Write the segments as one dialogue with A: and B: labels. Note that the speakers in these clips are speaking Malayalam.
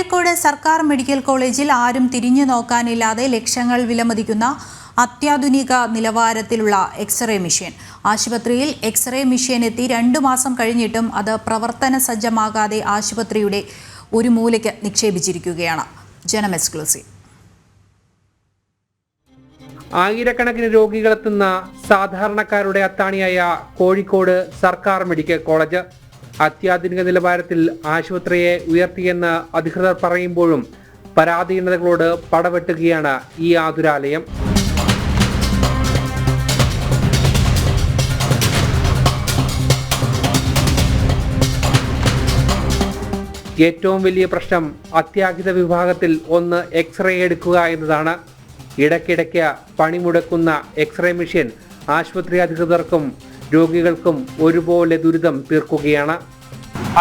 A: കോഴിക്കോട് സർക്കാർ മെഡിക്കൽ കോളേജിൽ ആരും തിരിഞ്ഞു നോക്കാനില്ലാതെ ലക്ഷങ്ങൾ വിലമതിക്കുന്ന അത്യാധുനിക നിലവാരത്തിലുള്ള എക്സ്റേ മെഷീൻ. ആശുപത്രിയിൽ എക്സ്റേ മെഷീൻ എത്തി രണ്ടു മാസം കഴിഞ്ഞിട്ടും അത് പ്രവർത്തന സജ്ജമാകാതെ ആശുപത്രിയുടെ ഒരു മൂലയ്ക്ക് നിക്ഷേപിച്ചിരിക്കുകയാണ്. ജനം എക്സ്ക്ലൂസീവ്
B: ആയിരക്കണക്കിന് രോഗികളെത്തുന്ന സാധാരണക്കാരുടെ അത്താണിയായ കോഴിക്കോട് സർക്കാർ മെഡിക്കൽ കോളേജ് അത്യാധുനിക നിലവാരത്തിൽ ആശുപത്രിയെ ഉയർത്തിയെന്ന് അധികൃതർ പറയുമ്പോഴും പരാധീനതകളോട് പടവെട്ടുകയാണ് ഈ ആതുരാലയം. ഏറ്റവും വലിയ പ്രശ്നം അത്യാഹിത വിഭാഗത്തിൽ ഒന്ന് എക്സ്റേ എടുക്കുക എന്നതാണ്. ഇടയ്ക്കിടയ്ക്ക് പണിമുടക്കുന്ന എക്സ്റേ മെഷീൻ ആശുപത്രി അധികൃതർക്കും രോഗികൾക്കും ഒരുപോലെ ദുരിതം തീർക്കുകയാണ്.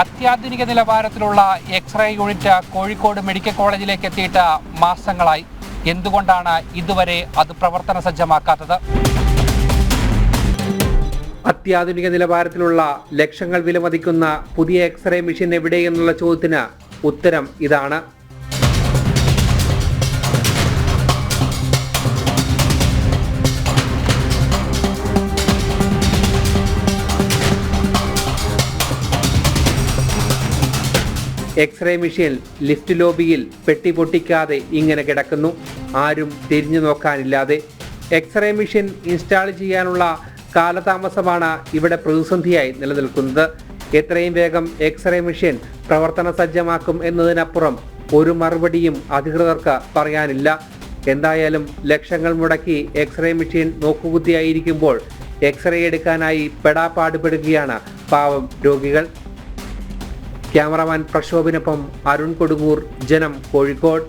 B: അത്യാധുനിക നിലവാരത്തിലുള്ള എക്സ്റേ യൂണിറ്റ് കോഴിക്കോട് മെഡിക്കൽ കോളേജിലേക്ക് എത്തിയിട്ട് മാസങ്ങളായി. എന്തുകൊണ്ടാണ് ഇതുവരെ അത് പ്രവർത്തന സജ്ജമാക്കാത്തത്? അത്യാധുനിക നിലവാരത്തിലുള്ള ലക്ഷങ്ങൾ വിലമതിക്കുന്ന പുതിയ എക്സ്റേ മെഷീൻ എവിടെയെന്നുള്ള ചോദ്യത്തിന് ഉത്തരം ഇതാണ്. എക്സ്റേ മെഷീൻ ലിഫ്റ്റ് ലോബിയിൽ പെട്ടി പൊട്ടിക്കാതെ ഇങ്ങനെ കിടക്കുന്നു. ആരും തിരിഞ്ഞു നോക്കാനില്ലാതെ. എക്സ്റേ മെഷീൻ ഇൻസ്റ്റാൾ ചെയ്യാനുള്ള കാലതാമസമാണ് ഇവിടെ പ്രതിസന്ധിയായി നിലനിൽക്കുന്നത്. എത്രയും വേഗം എക്സ്റേ മെഷീൻ പ്രവർത്തന സജ്ജമാക്കും എന്നതിനപ്പുറം ഒരു മറുപടിയും അധികൃതർക്ക് പറയാനില്ല. എന്തായാലും ലക്ഷങ്ങൾ മുടക്കി എക്സ്റേ മെഷീൻ നോക്കുകുത്തിയായിരിക്കുമ്പോൾ എക്സ്റേ എടുക്കാനായി പെടാപ്പാടുപെടുകയാണ് പാവം രോഗികൾ. ക്യാമറമാൻ പ്രക്ഷോഭിനൊപ്പം അരുൺ കൊടുങ്ങൂർ ജനം കോഴിക്കോട്.